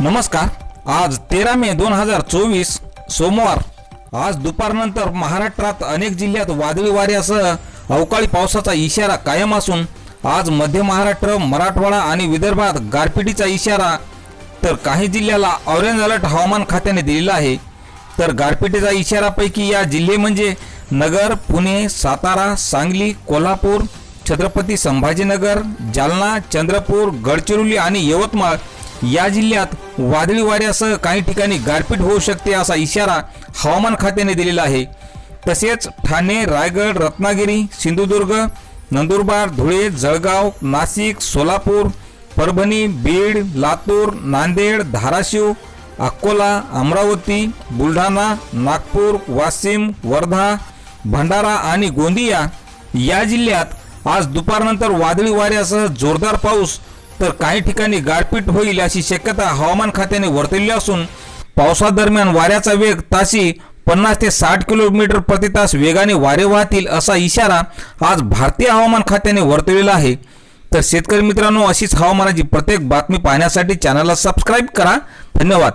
नमस्कार. आज तेरा मे दोन हजार चोवीस सोमवार. आज दुपारनंतर महाराष्ट्रात अनेक जिल्ह्यात वादळी वाऱ्यासह अवकाळी पावसाचा इशारा कायम असून आज मध्य महाराष्ट्र मराठवाडा आणि विदर्भात गारपिटीचा इशारा तर काही जिल्ह्याला ऑरेंज अलर्ट हवामान खात्याने दिलेला आहे. तर गारपिटीचा इशारापैकी या जिल्हे म्हणजे नगर पुणे सातारा सांगली कोल्हापूर छत्रपती संभाजीनगर जालना चंद्रपूर गडचिरोली आणि यवतमाळ या जिल्ह्यात वादळी वाऱ्यासह काही ठिकाणी गारपीट होऊ शकते असा इशारा हवामान खात्याने दिलेला आहे. तसेच ठाणे रायगड रत्नागिरी सिंधुदुर्ग नंदुरबार धुळे जळगाव नाशिक सोलापूर परभणी बीड लातूर नांदेड धाराशिव अकोला अमरावती बुलढाणा नागपूर वाशिम वर्धा भंडारा आणि गोंदिया या जिल्ह्यात आज दुपारनंतर वादळी वाऱ्यासह जोरदार पाऊस तर काही ठिकाणी गारपीट होईल अशी शक्यता हवामान खात्याने वर्तवली असून पावसादरम्यान वाऱ्याचा वेग ताशी पन्नास ते साठ किलोमीटर प्रति तास वेगाने वारे वाहतील असा इशारा आज भारतीय हवामान खात्याने वर्तवलेला आहे. तर शेतकरी मित्रांनो अशीच हवामानाची प्रत्येक बातमी पाहण्यासाठी चॅनलला सबस्क्राईब करा. धन्यवाद.